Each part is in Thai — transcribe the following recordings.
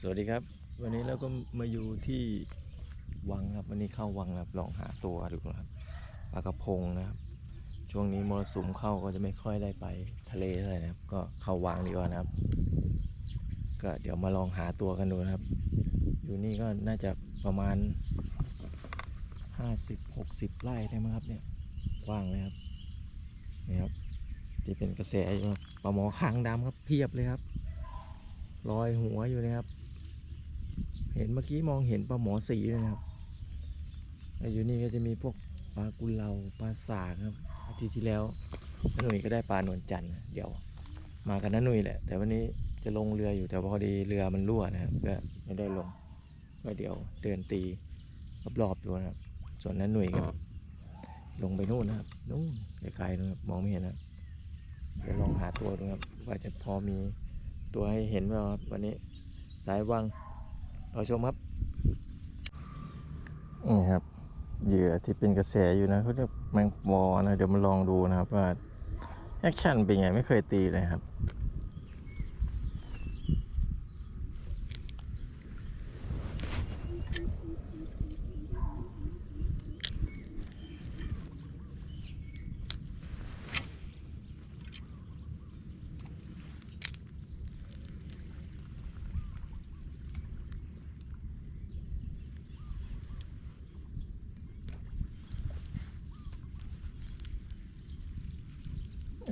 สวัสดีครับ วันนี้เราก็มาอยู่ที่วังครับ วันนี้เข้าวังครับลองหาตัวดูครับปลากระพงนะครับ ช่วงนี้มรสุมเข้าก็จะไม่ค่อยได้ไปทะเลเท่าไหร่นะครับ ก็เข้าวังดีกว่านะครับ ก็เดี๋ยวมาลองหาตัวกันดูนะครับ อยู่นี่ก็น่าจะประมาณห้าสิบหกสิบไร่ได้มั้งครับเนี่ยกว้างเลยครับนี่ครับที่เป็นกระแสอยู่ครับปลาหมอคางดำครับเพียบเลยครับลอยหัวอยู่นะครับ เห็นเมื่อกี้มองเห็นปลาหมอสีเลยนะครับอยู่นี่ก็จะมีพวกปลากุเลาปลาสากครับอาทิตย์ที่แล้วน้าหนุ่ยก็ได้ปลาหนวลจันทร์เดี๋ยว มากันน้าหนุ่ยแหละ แต่วันนี้จะลงเรืออยู่แต่พอดีเรือมันรั่วนะครับก็ไม่ได้ลงก็เดี๋ยวเดินตีรอบๆดูนะครับ ส่วนน้าหนุ่ยก็ลงไปนู่นนะครับนู่นไกลๆนะครับมองไม่เห็นนะครับเดี๋ยวลองหาตัวดูครับว่าจะพอมีตัวให้เห็นไหมครับวันนี้สายวัง เราชมครับ นี่ครับ เหยื่อที่เป็นกระแสอยู่นะเขาเรียกแมงปอนะ เดี๋ยวมาลองดูนะครับว่าแอคชั่นเป็นไงไม่เคยตีเลยครับ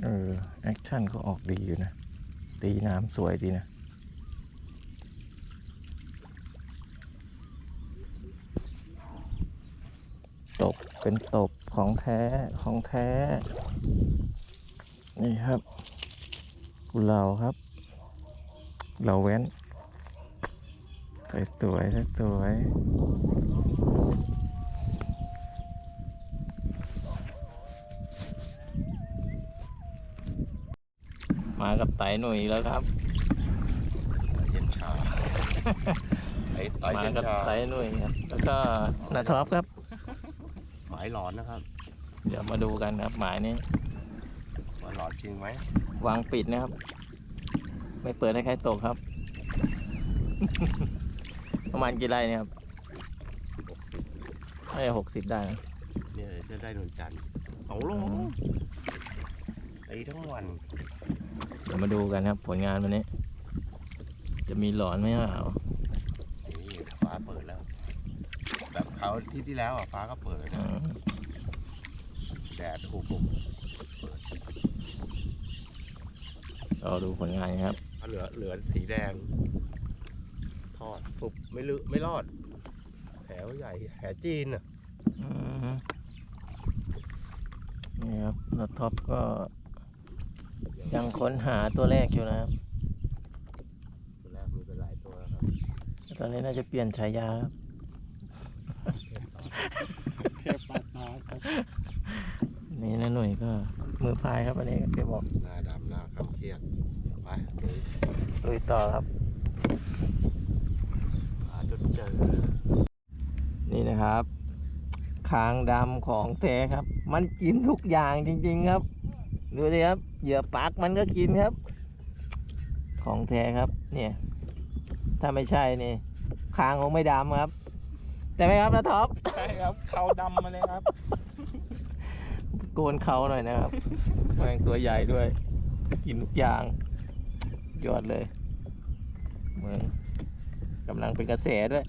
เออ แอคชั่นก็ออกดีอยู่นะ ตีน้ำสวยดีนะตบเป็นตบของแท้ของแท้ นี่ครับกุเหลาครับเหลาแว้น สวยสวยสวย มากับไตหนุ่ยแล้วครับเย็นชาไอ้ไอ้มาเย็นกับชาไตหนุ่ยครับ แล้วก็นาท็อปครับหมายหลอนนะครับ เดี๋ยวมาดูกันครับหมายนี้ว่าหลอนจริงไหมวางปิดนะครับ ไม่เปิดให้ใครตกครับ ประมาณกี่ไร่เนี่ยครับไม่หกสิบได้นะเนี่ยจะได้นวลจันทร์สองโลอืมไอ้ทั้งวันเดี๋ยวมาดูกันครับ ผลงานวันนี้ จะมีหลอนไหมเปล่านี่ฟ้าเปิดแล้ว แบบเขาวที่ที่แล้วอะฟ้าก็เปิดอืนะมแดดอุบรอดูผลงานครับๆเหลือเหลือสีแดง ทอดปุบไม่ลึไม่รอดแถวใหญ่แถวจีนอะอืมนี่ครับนาท็อปก็ ยังค้นหาตัวแรกอยู่นะครับ ตัวแรกมีเป็นหลายตัวแล้วครับ ตอนนี้น่าจะเปลี่ยนฉายาครับเทพปลาตาครับนี่นะหน่วยก็มือพายครับอันนี้แกบอกหน้าดำหน้าคำเครียดไปเดี๋ยวลุยต่อครับหาจนเจอ นี่นะครับคางดำของแท้ครับ มันกินทุกอย่างจริง ๆ ครับ ดูดิครับ เหยื่อปักมันก็กินครับ ของแท้ครับ เนี่ย ถ้าไม่ใช่นี่คางคงไม่ดำครับ แต่ไหมครับนะท็อปใช่ครับเขาดำมาเลยครับ โกนเขาหน่อยนะครับแมงตัวใหญ่ด้วย กินทุกอย่าง ยอดเลย เหมือนกำลังเป็นกระแสด้วย